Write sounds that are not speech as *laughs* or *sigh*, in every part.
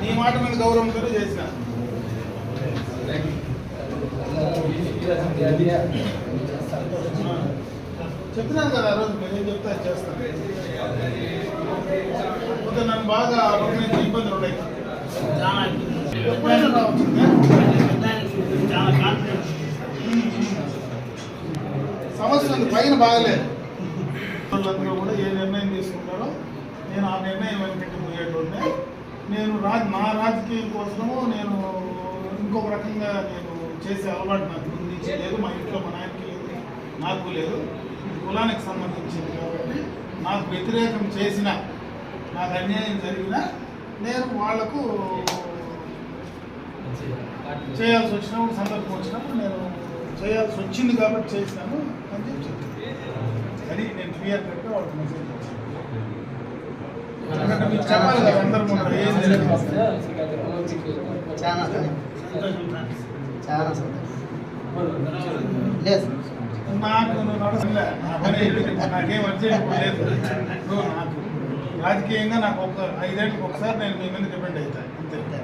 నీ మాట మీద గౌరవంతో చేసిన చెప్తున్నాను కదా ఆ రోజు నేను చెప్తా చేస్తాను కొంత నన్ను బాగా నుంచి ఇబ్బందులు ఉన్నాయి ఎప్పుడైనా రావచ్చు చాలా సమస్య పైన బాగలేదు వాళ్ళందరూ కూడా ఏ నిర్ణయం తీసుకుంటారో నేను ఆ నిర్ణయం వెనకటి పోయేటోడిని నేను రాజ్ నా రాజకీయం కోసము నేను ఇంకొక రకంగా నేను చేసే అలవాటు నాకు ముందు నుంచి లేదు మా ఇంట్లో మా నాయనకి లేదు నాకు లేదు. కులానికి సంబంధించింది కాబట్టి నాకు వ్యతిరేకం చేసిన నాకు అన్యాయం జరిగినా నేను వాళ్ళకు చేయాల్సి వచ్చినప్పుడు సందర్భం వచ్చినప్పుడు నేను చేయాల్సి వచ్చింది కాబట్టి చేసినాను అని చెప్పి అది నేను క్లియర్ కట్గా వాళ్ళకి మెసేజ్ చేస్తాను చెప్పాలి కదా ఏం చాలా చాలా సంతోషం. లేదు. నాకు నువ్వు నా నాకేం అర్జెంట్ లేదు. నాకు రాజకీయంగా నాకు ఒక ఐదేళ్ళకి ఒకసారి నేను మీ మీద డిపెండ్ అవుతాను అంతే.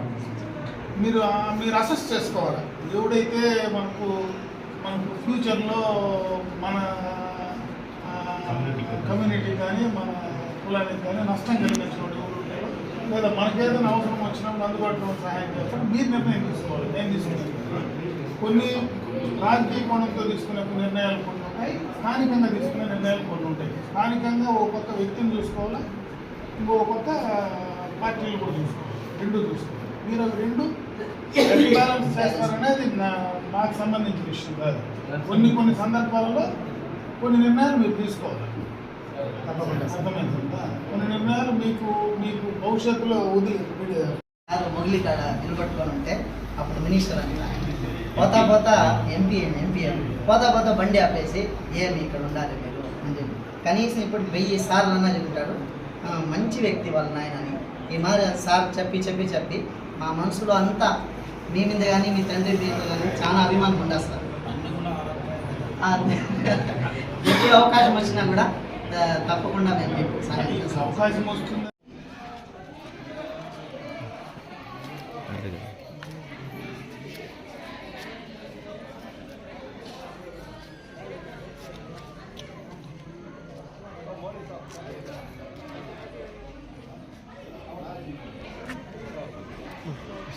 మీరు మీరు అసెస్ చేసుకోవాలి? ఎవడైతే మనకు మనకు ఫ్యూచర్లో మన కమ్యూనిటీ కానీ మన కులానికి కానీ నష్టం కలిగించిన లేదా మనకేదైనా అవసరం వచ్చినప్పుడు అందుబాటులో సహాయం చేస్తాం మీరు నిర్ణయం తీసుకోవాలి. నేను తీసుకుంటాను. కొన్ని రాజకీయ కోణంతో తీసుకునే నిర్ణయాలు కొన్ని ఉంటాయి స్థానికంగా తీసుకునే నిర్ణయాలు కొన్ని ఉంటాయి. స్థానికంగా ఓ కొత్త వ్యక్తిని చూసుకోవాలి? ఇంకో కొత్త పార్టీలు కూడా చూసుకోవాలి. రెండు చూసుకోవాలి. మీరు రెండు బ్యాలెన్స్ చేస్తారనేది నా నాకు సంబంధించిన విషయం కాదు. కొన్ని కొన్ని సందర్భాలలో కొన్ని నిర్ణయాలు మీరు తీసుకోవాలి. తప్పకుండా. కొన్ని నిర్ణయాలు మీకు మీకు భవిష్యత్తులో వదిలి మురళీ కాడ నిలబట్టుకొని ఉంటే అప్పుడు మినిస్టర్ అంట పోతా పోతా ఎంపీ ఎంపీ పోతా పోతా బండి ఆపేసి ఏమి ఇక్కడ ఉండాలి మీరు అని కనీసం ఇప్పుడు వెయ్యి సార్లు అన్నా చెప్తాడు "ఆ, మంచి వ్యక్తి వాళ్ళ నాయన అని ఈ మారి సార్ చెప్పి చెప్పి చెప్పి మా మనసులో అంతా మీ మీద కానీ మీ తండ్రి మీద కానీ చాలా అభిమానం ఉండాలి సార్ *laughs* అవకాశం వచ్చినా కూడా తప్పకుండా మేము మీకు بسم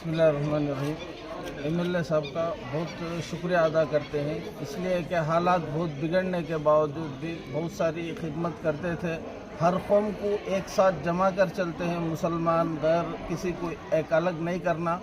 اللہ الرحمن الرحیم۔ ایم ایل اے صاحب کا بہت شکریہ ادا کرتے ہیں۔ اس لیے کہ حالات بہت بگڑنے کے باوجود بھی بہت ساری خدمت کرتے تھے۔ ہر قوم کو ایک ساتھ جمع کر چلتے ہیں۔ مسلمان غیر کسی کو ایک الگ نہیں کرنا۔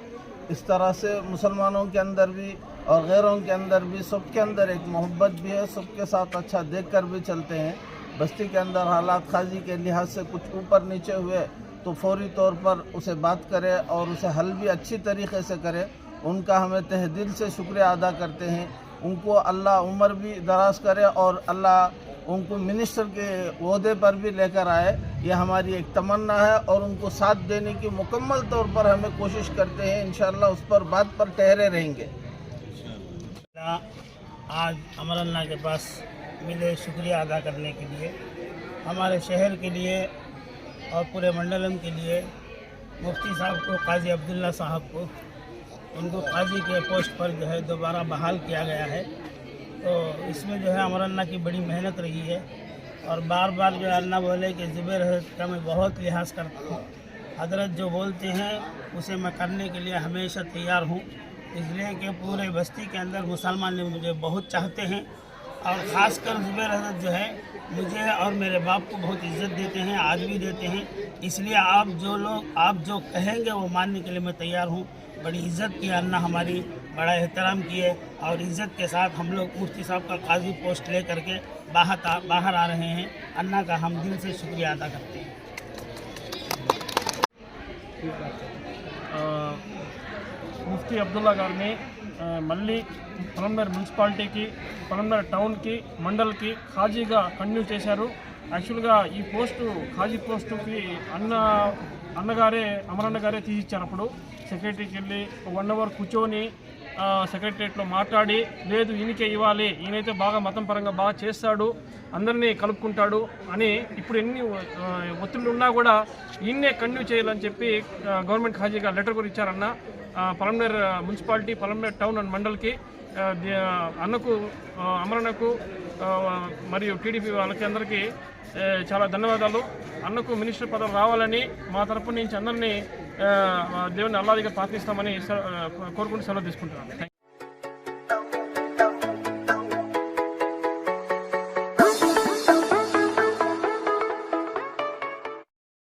اس طرح سے مسلمانوں کے اندر بھی اور غیروں کے اندر بھی سب کے اندر ایک محبت بھی ہے۔ سب کے ساتھ اچھا دیکھ کر بھی چلتے ہیں۔ بستی کے اندر حالات خاضی کے لحاظ سے کچھ اوپر نیچے ہوئے تو فوری طور پر اسے بات کرے اور اسے حل بھی اچھی طریقے سے کرے، ان کا ہمیں تہدیل سے شکریہ ادا کرتے ہیں۔ ان کو اللہ عمر بھی دراز کرے اور اللہ ان کو منسٹر کے عہدے پر بھی لے کر آئے۔ یہ ہماری ایک تمنا ہے اور ان کو ساتھ دینے کی مکمل طور پر ہمیں کوشش کرتے ہیں۔ انشاءاللہ اس پر بات پر ٹھہرے رہیں گے۔ آج امر اللہ کے پاس ملے شکریہ ادا کرنے کے لیے۔ ہمارے شہر کے لیے اور پورے منڈلم کے لیے مفتی صاحب کو، قاضی عبداللہ صاحب کو، ان کو قاضی کے پوسٹ پر جو ہے دوبارہ بحال کیا گیا ہے۔ تو اس میں جو ہے امر اللہ کی بڑی محنت رہی ہے اور بار بار جو ہے اللہ بولے کہ زبر کا میں بہت لحاظ کرتا ہوں۔ حضرت جو بولتے ہیں، اسے میں کرنے کے لیے ہمیشہ تیار ہوں۔ اس لیے کہ پورے بستی کے اندر مسلمان مجھے بہت چاہتے ہیں۔ اور خاص کر زبیر حضرت جو ہے، مجھے اور میرے باپ کو بہت عزت دیتے ہیں، آج بھی دیتے ہیں۔ اس لیے آپ جو لوگ، آپ جو کہیں گے، وہ ماننے کے لیے میں تیار ہوں۔ بڑی عزت کی اللہ ہماری، بڑا احترام کیے اور عزت کے ساتھ ہم لوگ مفتی صاحب کا قاضی پوسٹ لے کر کے باہر باہر آ رہے ہیں۔ اللہ کا ہم دل سے شکریہ ادا کرتے ہیں۔ مفتی عبداللہ گار میں మళ్ళీ పొలంనర్ మున్సిపాలిటీకి పొలంనర్ టౌన్కి మండల్కి ఖాజీగా కంటిన్యూ చేశారు. యాక్చువల్గా ఈ పోస్టు ఖాజీ పోస్టుకి అన్న అన్నగారే అమరన్న గారే తీసిచ్చారు అప్పుడు. సెక్రటరీకి వెళ్ళి వన్ అవర్ కూర్చొని సెక్రటరియట్లో మాట్లాడి లేదు ఈయనకే ఇవ్వాలి ఈయనైతే బాగా మతం పరంగా బాగా చేస్తాడు అందరినీ కలుపుకుంటాడు అని ఇప్పుడు ఎన్ని ఒత్తిళ్ళు ఉన్నా కూడా ఈయన్నే కంటిన్యూ చేయాలని చెప్పి గవర్నమెంట్ ఖాజీగా లెటర్ కూడా ఇచ్చారన్న. Palamaner municipality Palamaner town and మండల్కి అన్నకు అమరణకు మరియు టీడీపీ వాళ్ళకి అందరికీ చాలా ధన్యవాదాలు. అన్నకు మినిస్టర్ పదవి రావాలని మా తరపు నుంచి అందరినీ దేవుని అల్లాదిగా ప్రార్థిస్తామని కోరుకుంటూ సెలవు తీసుకుంటున్నాను.